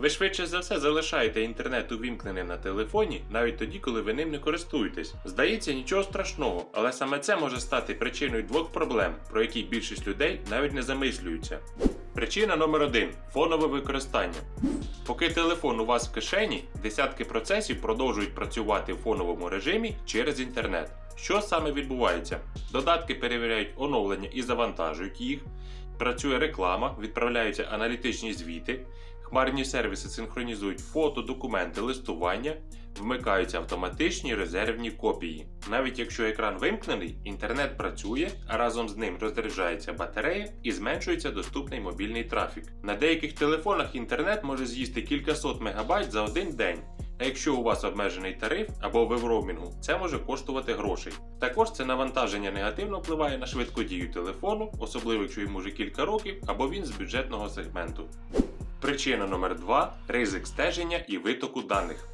Ви швидше за все залишаєте інтернет увімкненим на телефоні, навіть тоді, коли ви ним не користуєтесь. Здається, нічого страшного, але саме це може стати причиною двох проблем, про які більшість людей навіть не замислюються. Причина номер один фонове використання. Поки телефон у вас в кишені, десятки процесів продовжують працювати в фоновому режимі через інтернет. Що саме відбувається? Додатки перевіряють оновлення і завантажують їх, працює реклама, відправляються аналітичні звіти, хмарні сервіси синхронізують фото, документи, листування, вмикаються автоматичні резервні копії. Навіть якщо екран вимкнений, інтернет працює, а разом з ним розряджається батарея і зменшується доступний мобільний трафік. На деяких телефонах інтернет може з'їсти кількасот мегабайт за один день. А якщо у вас обмежений тариф або ви в роумінгу, це може коштувати грошей. Також це навантаження негативно впливає на швидкодію телефону, особливо якщо йому вже кілька років або він з бюджетного сегменту. Причина номер 2 ризик стеження і витоку даних.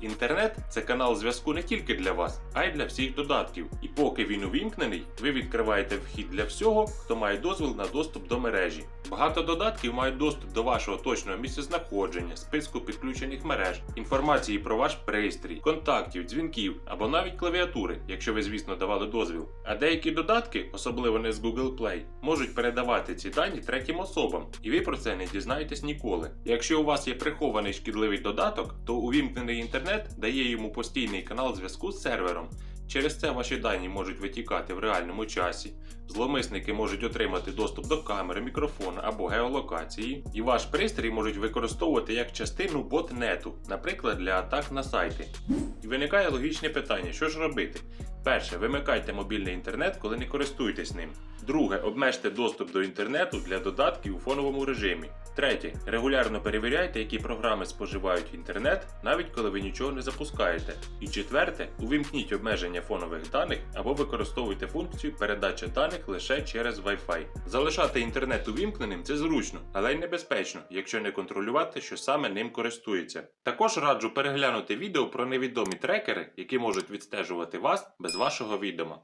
Інтернет це канал зв'язку не тільки для вас, а й для всіх додатків. І поки він увімкнений, ви відкриваєте вхід для всього, хто має дозвіл на доступ до мережі. Багато додатків мають доступ до вашого точного місцезнаходження, списку підключених мереж, інформації про ваш пристрій, контактів, дзвінків або навіть клавіатури, якщо ви, звісно, давали дозвіл. А деякі додатки, особливо не з Google Play, можуть передавати ці дані третім особам, і ви про це не дізнаєтесь ніколи. Якщо у вас є прихований шкідливий додаток, то увімкнений інтернет дає йому постійний канал зв'язку з сервером. Через це ваші дані можуть витікати в реальному часі. Зловмисники можуть отримати доступ до камери, мікрофона або геолокації, і ваш пристрій можуть використовувати як частину ботнету, наприклад, для атак на сайти. Виникає логічне питання: що ж робити? Перше, вимикайте мобільний інтернет, коли не користуєтесь ним. Друге, обмежте доступ до інтернету для додатків у фоновому режимі. Третє, регулярно перевіряйте, які програми споживають інтернет, навіть коли ви нічого не запускаєте. І четверте, увімкніть обмеження фонових даних або використовуйте функцію передача даних лише через Wi-Fi. Залишати інтернет увімкненим це зручно, але й небезпечно, якщо не контролювати, що саме ним користується. Також раджу переглянути відео про невідомі трекери, які можуть відстежувати вас без вашого відома.